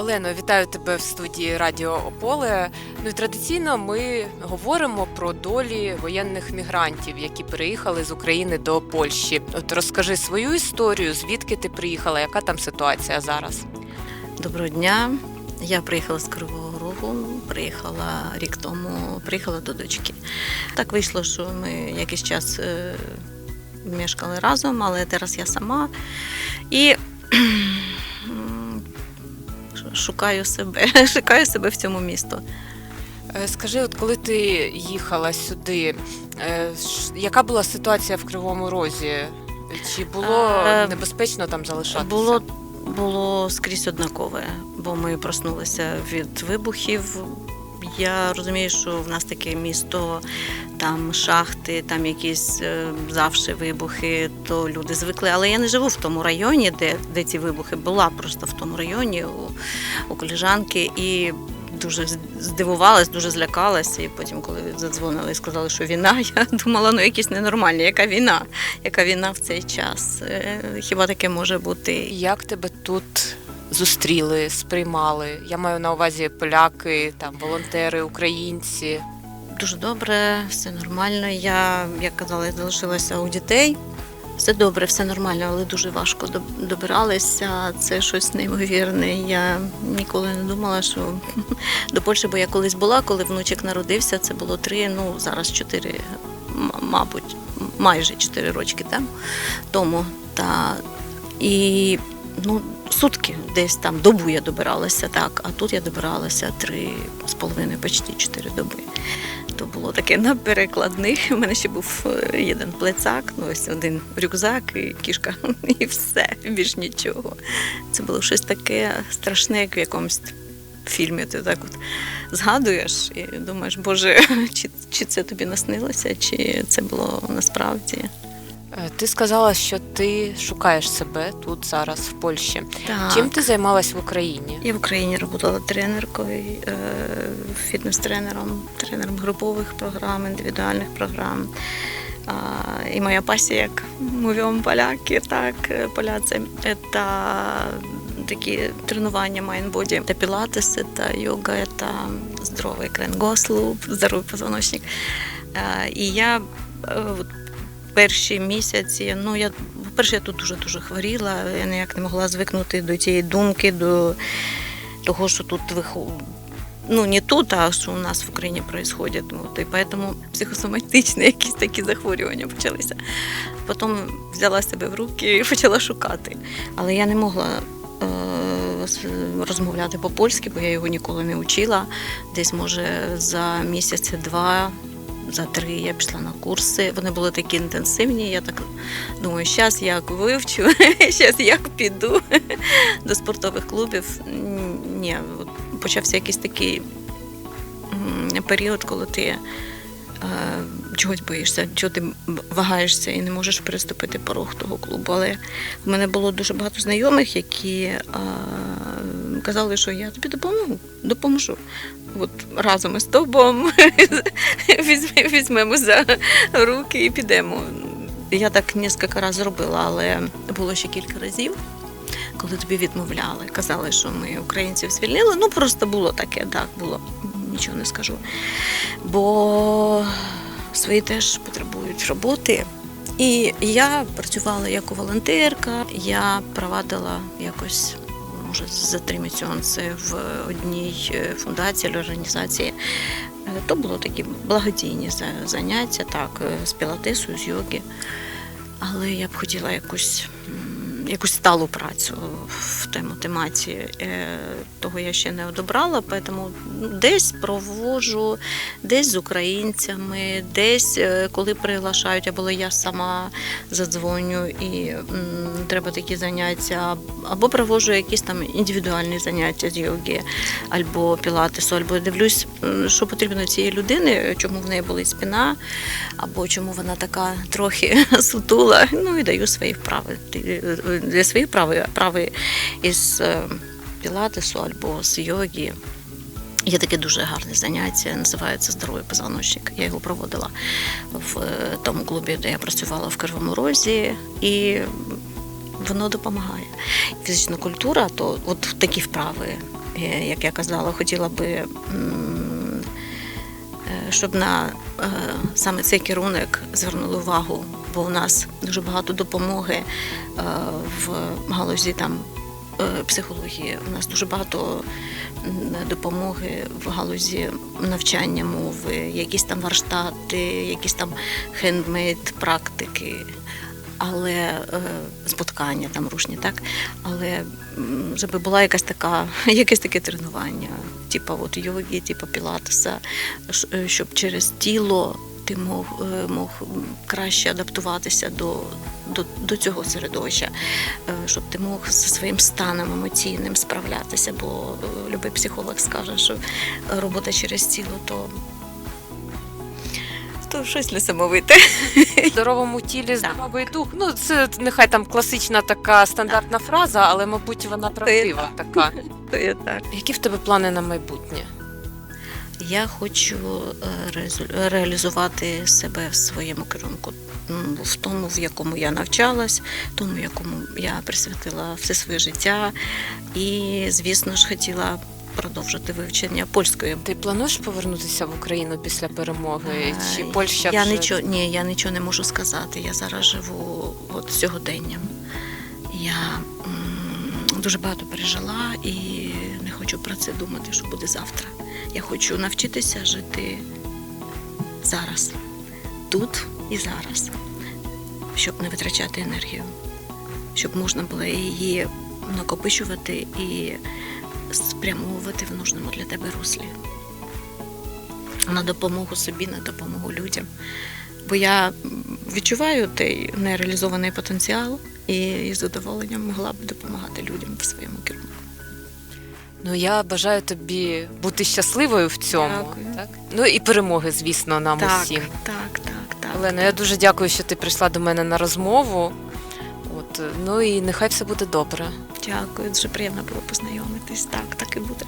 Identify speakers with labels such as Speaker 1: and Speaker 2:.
Speaker 1: Олено, вітаю тебе в студії Радіо Ополе. Ну і традиційно ми говоримо про долі воєнних мігрантів, які переїхали з України до Польщі. От розкажи свою історію, звідки ти приїхала, яка там ситуація зараз?
Speaker 2: Доброго дня. Я приїхала з Кривого Рогу, приїхала рік тому, приїхала до дочки. Так вийшло, що ми якийсь час е, мешкали разом, але зараз я сама і шукаю себе, шукаю себе в цьому місто.
Speaker 1: Е, Скажи, от коли ти їхала сюди, е, яка була ситуація в Кривому Розі? Чи було
Speaker 2: Е,
Speaker 1: небезпечно там залишатися?
Speaker 2: Було, було скрізь однакове, бо ми проснулися від вибухів. Я розумію, що в нас таке місто, там шахти, там якісь е, завжди вибухи, то люди звикли. Але я не живу в тому районі, де, де ці вибухи була просто в тому районі у, у коліжанки і дуже здивувалась, дуже злякалася. І потім, коли задзвонили і сказали, що війна, я думала, ну якісь ненормальні, яка війна? Яка війна в цей час? Е, Хіба таке може бути?
Speaker 1: Як тебе тут зустріли, сприймали? Я маю на увазі поляки, там волонтери, українці.
Speaker 2: Дуже добре, все нормально. Я, як казала, я залишилася у дітей. Все добре, все нормально, але дуже важко доб- добиралися. Це щось неймовірне. Я ніколи не думала, що до Польщі, бо я колись була, коли внучок народився, це було три, ну зараз чотири, мабуть, майже чотири рочки там, тому. Та, і ну, сутки десь там добу я добиралася, так, а тут я добиралася три з половиною, почти чотири доби. То було таке на перекладних. У мене ще був е, один плецак, ну ось один рюкзак і кішка, і все, більш нічого. Це було щось таке страшне, як в якомусь фільмі. Ти так от згадуєш і думаєш, Боже, чи, чи це тобі наснилося, чи це було насправді.
Speaker 1: Е, Ти сказала, що ти шукаєш себе тут зараз, в Польщі.
Speaker 2: Так.
Speaker 1: Чим ти займалась в Україні?
Speaker 2: Я в Україні працювала тренеркою, е, фітнес-тренером, тренером групових програм, індивідуальних програм. І моя пасія, як мовимо поляки, так, е, поляці, це такі тренування майнбоді, та пілатеси, та йога, це здоровий кренгослуп, здоровий позвоночник. І я перші місяці, ну я по-перше, я тут дуже дуже хворіла. Я ніяк не могла звикнути до цієї думки, до того, що тут вихов... Ну, не тут, а що у нас в Україні відбувається. От, і тому психосоматичні якісь такі захворювання почалися. Потім взяла себе в руки і почала шукати. Але я не могла е, розмовляти по-польськи, бо я його ніколи не вчила. Десь, може, за місяці-два за три я пішла на курси. Вони були такі інтенсивні. Я так думаю, зараз як вивчу, зараз як піду до спортових клубів. Ні, почався якийсь такий період, коли ти е, чогось боїшся, чого ти вагаєшся і не можеш переступити порог того клубу. Але в мене було дуже багато знайомих, які е, казали, що я тобі допоможу, допоможу. От разом із візьме- візьмемо за руки і підемо. Я так кілька разів зробила, але було ще кілька разів, коли тобі відмовляли. Казали, що ми українців звільнили. Ну просто було таке, так було. Нічого не скажу. Бо свої теж потребують роботи. І я працювала як волонтерка, я провадила якось, може, за три місяці в одній е, фундації організації. Е, То було такі благодійні заняття, так, е, з пілатесу, з йоги. Але я б хотіла якусь, якусь сталу працю в тему тематі. Е, Того я ще не одобрала, тому ну, десь проводжу, десь з українцями, десь е, коли приглашають, або я сама задзвоню і треба такі заняття, або проводжу якісь там індивідуальні заняття з йоги, або пілатесу, або дивлюсь, що потрібно цієї людини, чому в неї болить спина, або чому вона така трохи сутула. Ну і даю свої вправи. Для своїх вправи, вправи із е, пілатесу або з йоги. Є таке дуже гарне заняття, називається Здоровий позвоночник. Я його проводила в е, тому клубі, де я працювала в Кривому Розі, і воно допомагає. Фізична культура, то от такі вправи е, як я казала, хотіла би, щоб на саме цей керунок звернули увагу, бо у нас дуже багато допомоги е, в галузі там. е, Психології у нас дуже багато допомоги в галузі навчання мови, якісь там варштати, якісь там хендмейд практики, але е, споткання там рушні, так? Але щоб була якась така, якесь таке тренування, типу от йоги, типу пілатеса, щоб через тіло ти мог, е, мог краще адаптуватися до, до, до цього середовища, е, щоб ти мог зі своїм станом емоційним справлятися, бо е, любий психолог скаже, що робота через тіло то. То щось несамовите.
Speaker 1: В здоровому тілі здоровий дух. Ну, це нехай там класична така стандартна фраза, але, мабуть, вона правдива така. Які в тебе плани на майбутнє?
Speaker 2: Я хочу е, реалізувати себе в своєму керунку, в тому, в якому я навчалась, тому, в якому я присвятила все своє життя. І, звісно ж, хотіла продовжити вивчення польської.
Speaker 1: Ти плануєш повернутися в Україну після перемоги? Чи Польща
Speaker 2: я
Speaker 1: вже...
Speaker 2: нічого, ні, я нічого не можу сказати. Я зараз живу от сьогоденням. Я м, дуже багато пережила і не хочу про це думати, що буде завтра. Я хочу навчитися жити зараз, тут і зараз, щоб не витрачати енергію, щоб можна було її накопичувати і спрямовувати в нужному для тебе руслі на допомогу собі, на допомогу людям. Бо я відчуваю той нереалізований потенціал і з задоволенням могла б допомагати людям в своєму керунку.
Speaker 1: Ну я бажаю тобі бути щасливою в цьому.
Speaker 2: Дякую.
Speaker 1: Так? Ну і перемоги, звісно, нам
Speaker 2: так,
Speaker 1: усім.
Speaker 2: так, так, так.
Speaker 1: Олено, я дуже дякую, що ти прийшла до мене на розмову. От, ну і нехай все буде добре.
Speaker 2: Дякую, дуже приємно було познайомитись. Так, так і буде.